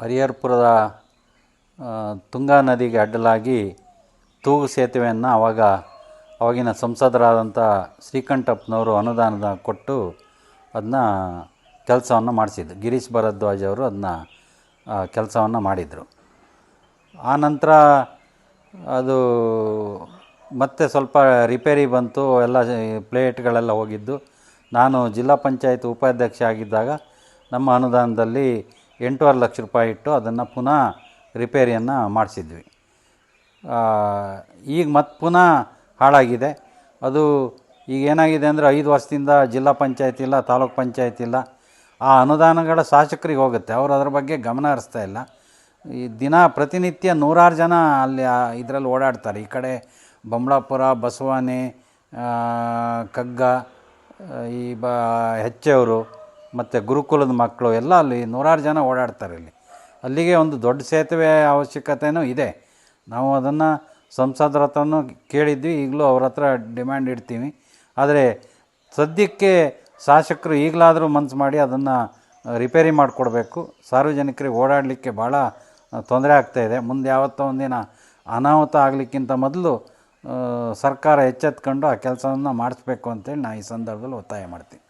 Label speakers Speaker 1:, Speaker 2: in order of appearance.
Speaker 1: ಹರಿಹರಪುರದ ತುಂಗಾ ನದಿಗೆ ಅಡ್ಡಲಾಗಿ ತೂಗು ಸೇತುವೆಯನ್ನು ಆವಾಗ ಅವಾಗಿನ ಸಂಸದರಾದಂಥ ಶ್ರೀಕಂಠಪ್ಪನವರು ಅನುದಾನದ ಕೊಟ್ಟು ಅದನ್ನ ಕೆಲಸವನ್ನು ಮಾಡಿಸಿದ್ದು ಗಿರೀಶ್ ಭರದ್ವಾಜ್ ಅವರು ಅದನ್ನ ಕೆಲಸವನ್ನು ಮಾಡಿದರು. ನಂತರ ಅದು ಮತ್ತೆ ಸ್ವಲ್ಪ ರಿಪೇರಿ ಬಂತು, ಎಲ್ಲ ಪ್ಲೇಟ್ಗಳೆಲ್ಲ ಹೋಗಿದ್ದು. ನಾನು ಜಿಲ್ಲಾ ಪಂಚಾಯತ್ ಉಪಾಧ್ಯಕ್ಷ ಆಗಿದ್ದಾಗ ನಮ್ಮ ಅನುದಾನದಲ್ಲಿ ಎಂಟೂವರೆ ಲಕ್ಷ ರೂಪಾಯಿ ಇಟ್ಟು ಅದನ್ನು ಪುನಃ ರಿಪೇರಿಯನ್ನು ಮಾಡಿಸಿದ್ವಿ. ಈಗ ಮತ್ತೆ ಪುನಃ ಹಾಳಾಗಿದೆ. ಅದು ಈಗ ಏನಾಗಿದೆ ಅಂದರೆ ಐದು ವರ್ಷದಿಂದ ಜಿಲ್ಲಾ ಪಂಚಾಯತ್ ಇಲ್ಲ, ತಾಲೂಕ್ ಪಂಚಾಯತ್ ಇಲ್ಲ. ಆ ಅನುದಾನಗಳ ಶಾಸಕರಿಗೆ ಹೋಗುತ್ತೆ. ಅವರು ಅದರ ಬಗ್ಗೆ ಗಮನ ಹರಿಸ್ತಾ ಇಲ್ಲ. ಈ ದಿನ ಪ್ರತಿನಿತ್ಯ ನೂರಾರು ಜನ ಅಲ್ಲಿ ಇದರಲ್ಲಿ ಓಡಾಡ್ತಾರೆ. ಈ ಕಡೆ ಬೊಂಬಳಾಪುರ ಬಸವಾನೆ ಕಗ್ಗ, ಈ ಬ, ಹೆಚ್ಚೆವರು ಮತ್ತು ಗುರುಕುಲದ ಮಕ್ಕಳು ಎಲ್ಲ ಅಲ್ಲಿ ನೂರಾರು ಜನ ಓಡಾಡ್ತಾರೆ ಇಲ್ಲಿ. ಅಲ್ಲಿಗೆ ಒಂದು ದೊಡ್ಡ ಸೇತುವೆ ಅವಶ್ಯಕತೆಯೂ ಇದೆ. ನಾವು ಅದನ್ನು ಸಂಸದರ ಹತ್ರನೂ ಕೇಳಿದ್ವಿ, ಈಗಲೂ ಅವ್ರ ಹತ್ರ ಡಿಮ್ಯಾಂಡ್ ಇಡ್ತೀವಿ. ಆದರೆ ಸದ್ಯಕ್ಕೆ ಶಾಸಕರು ಈಗಲಾದರೂ ಮನಸ್ಸು ಮಾಡಿ ಅದನ್ನು ರಿಪೇರಿ ಮಾಡಿಕೊಡ್ಬೇಕು. ಸಾರ್ವಜನಿಕರಿಗೆ ಓಡಾಡಲಿಕ್ಕೆ ಭಾಳ ತೊಂದರೆ ಆಗ್ತಾಯಿದೆ ಮುಂದೆ ಯಾವತ್ತೋ ಒಂದಿನ ಅನಾಹುತ ಆಗಲಿಕ್ಕಿಂತ ಮೊದಲು ಸರ್ಕಾರ ಎಚ್ಚೆತ್ಕೊಂಡು ಆ ಕೆಲಸವನ್ನು ಮಾಡಿಸ್ಬೇಕು ಅಂತೇಳಿ ನಾನು ಈ ಸಂದರ್ಭದಲ್ಲಿ ಒತ್ತಾಯ ಮಾಡ್ತೀನಿ.